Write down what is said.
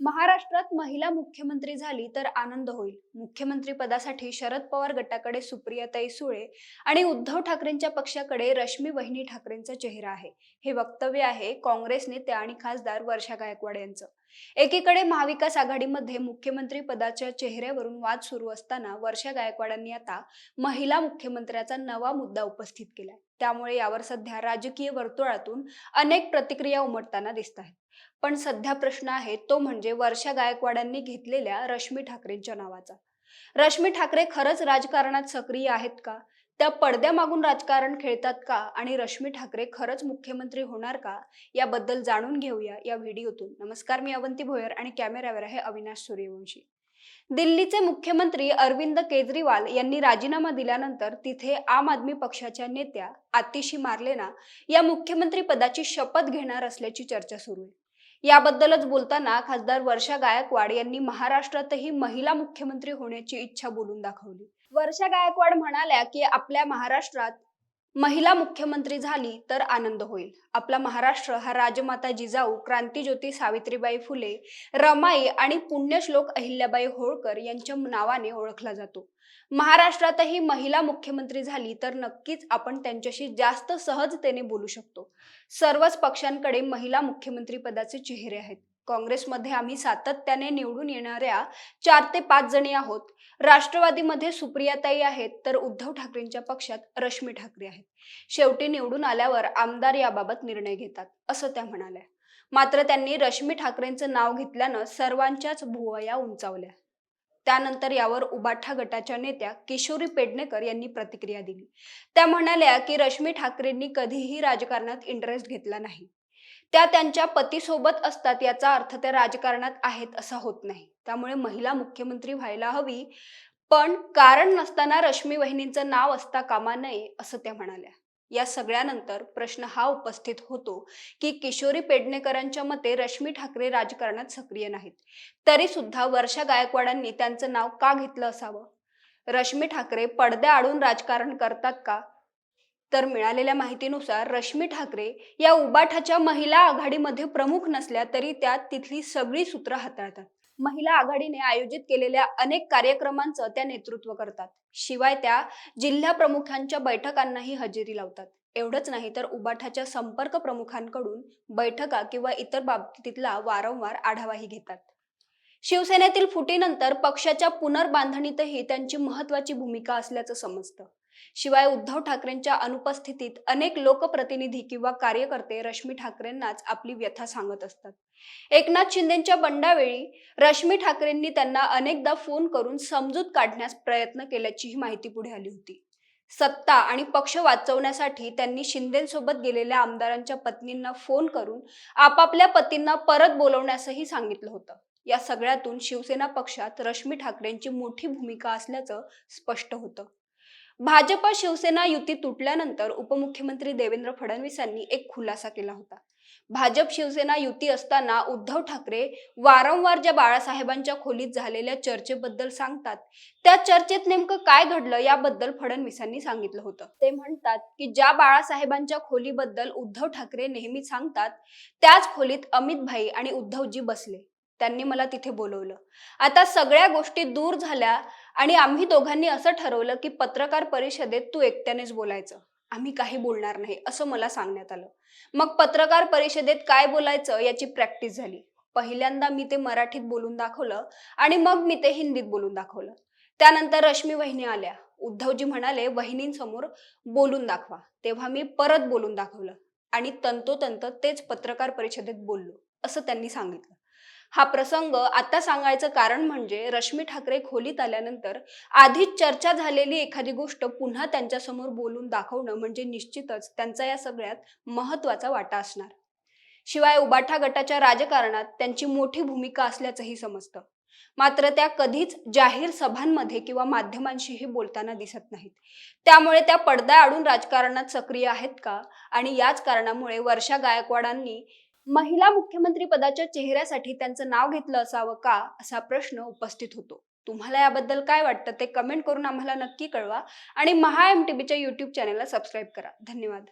महाराष्ट्रात महिला मुख्यमंत्री झाली तर आनंद होईल. मुख्यमंत्री पदासाठी शरद पवार गटाकडे सुप्रियाताई सुळे आणि उद्धव ठाकरेंच्या पक्षाकडे रश्मी वहिनी ठाकरेंचा चेहरा आहे. हे वक्तव्य आहे काँग्रेस नेत्या आणि खासदार वर्षा गायकवाड यांचं. एकीकडे महाविकास आघाडीमध्ये मुख्यमंत्री पदाच्या चेहऱ्यावरून वाद सुरू असताना वर्षा गायकवाडांनी आता महिला मुख्यमंत्र्याचा नवा मुद्दा उपस्थित केलाय. त्यामुळे यावर सध्या राजकीय वर्तुळातून अनेक प्रतिक्रिया उमटताना दिसत आहेत. पण सध्या प्रश्न आहे तो म्हणजे वर्षा गायकवाडांनी घेतलेल्या रश्मी ठाकरेंच्या नावाचा. रश्मी ठाकरे खरंच राजकारणात सक्रिय आहेत का? त्या पडद्यामागून राजकारण खेळतात का? आणि रश्मी ठाकरे खरंच मुख्यमंत्री होणार का? याबद्दल जाणून घेऊया या व्हिडिओतून. नमस्कार मी अवंती भोयर आणि कॅमेऱ्यावर आहे अविनाश सूर्यवंशी. दिल्लीचे मुख्यमंत्री अरविंद केजरीवाल यांनी राजीनामा दिल्यानंतर तिथे आम आदमी पक्षाच्या नेत्या आतिशी मार्लेना या मुख्यमंत्री पदाची शपथ घेणार असल्याची चर्चा सुरू आहे. याबद्दलच बोलताना खासदार वर्षा गायकवाड यांनी महाराष्ट्रातही महिला मुख्यमंत्री होण्याची इच्छा बोलून दाखवली. वर्षा गायकवाड म्हणाल्या की आपल्या महाराष्ट्रात महिला मुख्यमंत्री झाली तर आनंद होईल. आपला महाराष्ट्र हा राजमाता जिजाऊ क्रांतीज्योती सावित्रीबाई फुले रमाई आणि पुण्यश्लोक अहिल्याबाई होळकर यांच्या नावाने ओळखला जातो. महाराष्ट्रातही महिला मुख्यमंत्री झाली तर नक्कीच आपण त्यांच्याशी जास्त सहजतेने बोलू शकतो. सर्वच पक्षांकडे महिला मुख्यमंत्री पदाचे चेहरे आहेत. काँग्रेसमध्ये आम्ही सातत्याने निवडून येणाऱ्या चार ते पाच जणी आहोत. राष्ट्रवादीमध्ये सुप्रियाताई आहेत तर उद्धव ठाकरेंच्या पक्षात रश्मी ठाकरे आहेत. शेवटी निवडून आल्यावर आमदार याबाबत निर्णय घेतात असं त्या म्हणाल्या. मात्र त्यांनी रश्मी ठाकरेंचं नाव घेतल्यानं सर्वांच्याच भुवया उंचावल्या. त्यानंतर यावर उबाठा गटाच्या नेत्या किशोरी पेडणेकर यांनी प्रतिक्रिया दिली. त्या म्हणाल्या की रश्मी ठाकरेंनी कधीही राजकारणात इंटरेस्ट घेतला नाही. त्या त्यांच्या पतीसोबत असतात याचा अर्थ त्या राजकारणात आहेत असा होत नाही. त्यामुळे महिला मुख्यमंत्री व्हायला हवी पण कारण नसताना रश्मी वहिनींचं नाव असता कामा नये असं त्या म्हणाल्या. या सगळ्यानंतर प्रश्न हा उपस्थित होतो की किशोरी पेडणेकरांच्या मते रश्मी ठाकरे राजकारणात सक्रिय नाहीत. तरी सुद्धा वर्षा गायकवाडांनी त्यांचं नाव का घेतलं असावं? रश्मी ठाकरे पडद्या आडून राजकारण करतात का? तर मिळालेल्या माहितीनुसार रश्मी ठाकरे या उबाठाच्या महिला आघाडीमध्ये प्रमुख नसल्या तरी त्या तिथली सगळी सूत्र हाताळतात. महिला आघाडीने आयोजित केलेल्या अनेक कार्यक्रमांचं त्या नेतृत्व करतात. शिवाय त्या जिल्हा प्रमुखांच्या बैठकांनाही हजेरी लावतात. एवढंच नाही तर उबाठाच्या संपर्क प्रमुखांकडून बैठका किंवा इतर बाबतीतला वारंवार आढावाही घेतात. शिवसेनेतील फुटीनंतर पक्षाच्या पुनर्बांधणीतही त्यांची महत्वाची भूमिका असल्याचं समजतं. शिवाय उद्धव ठाकरेंच्या अनुपस्थितीत अनेक लोकप्रतिनिधी किंवा कार्यकर्ते रश्मी ठाकरेंनाच आपली व्यथा सांगत असतात. एकनाथ शिंदेच्या बंडावेळी रश्मी ठाकरेंनी त्यांना अनेकदा फोन करून समजूत काढण्यास प्रयत्न केल्याचीही माहिती पुढे आली होती. सत्ता आणि पक्ष वाचवण्यासाठी त्यांनी शिंदेसोबत गेलेल्या आमदारांच्या पत्नींना फोन करून आपापल्या पतींना परत बोलवण्यासही सांगितलं होतं. या सगळ्यातून शिवसेना पक्षात रश्मी ठाकरेंची मोठी भूमिका असल्याचं स्पष्ट होतं. भाजप शिवसेना युती तुटल्यानंतर उपमुख्यमंत्री देवेंद्र फडणवीसांनी एक खुलासा केला होता. भाजप शिवसेना युती असताना उद्धव ठाकरे वारंवार ज्या बाळासाहेबांच्या खोलीत झालेल्या चर्चेबद्दल सांगतात त्या चर्चेत नेमकं काय घडलं याबद्दल फडणवीसांनी सांगितलं होतं. ते म्हणतात की ज्या बाळासाहेबांच्या खोलीबद्दल उद्धव ठाकरे नेहमी सांगतात त्याच खोलीत अमित भाई आणि उद्धवजी बसले. त्यांनी मला तिथे बोलवलं. आता सगळ्या गोष्टी दूर झाल्या आणि आम्ही दोघांनी असं ठरवलं की पत्रकार परिषदेत तू एकट्यानेच बोलायचं. आम्ही काही बोलणार नाही असं मला सांगण्यात आलं. मग पत्रकार परिषदेत काय बोलायचं याची प्रॅक्टिस झाली. पहिल्यांदा मी ते मराठीत बोलून दाखवलं आणि मग मी ते हिंदीत बोलून दाखवलं. त्यानंतर रश्मी वहिनी आल्या. उद्धवजी म्हणाले वहिनींसमोर बोलून दाखवा. तेव्हा मी परत बोलून दाखवलं आणि तंतोतंत तेच पत्रकार परिषदेत बोललो असं त्यांनी सांगितलं. हा प्रसंग आता सांगायचं कारण म्हणजे रश्मी ठाकरे खोलीत आल्यानंतर आधीच चर्चा झालेली एखादी गोष्ट पुन्हा त्यांच्यासमोर बोलून दाखवणं म्हणजे निश्चितच त्यांचा या सगळ्यात महत्त्वाचा वाटा असणार. शिवाय उबाठा गटाच्या राजकारणात त्यांची मोठी भूमिका असल्याचंही समजतं. मात्र त्या कधीच जाहीर सभांमध्ये किंवा माध्यमांशीही बोलताना दिसत नाहीत. त्यामुळे त्या पडदा आडून राजकारणात सक्रिय आहेत का? आणि याच कारणामुळे वर्षा गायकवाडांनी महिला मुख्यमंत्री पदाच्या चेहऱ्यासाठी त्यांचं नाव घेतलं असावं का असा प्रश्न उपस्थित होतो. तुम्हाला याबद्दल काय वाटतं ते कमेंट करून आम्हाला नक्की कळवा. आणि महा एम टी बीच्या युट्यूब चॅनलला सबस्क्राईब करा. धन्यवाद.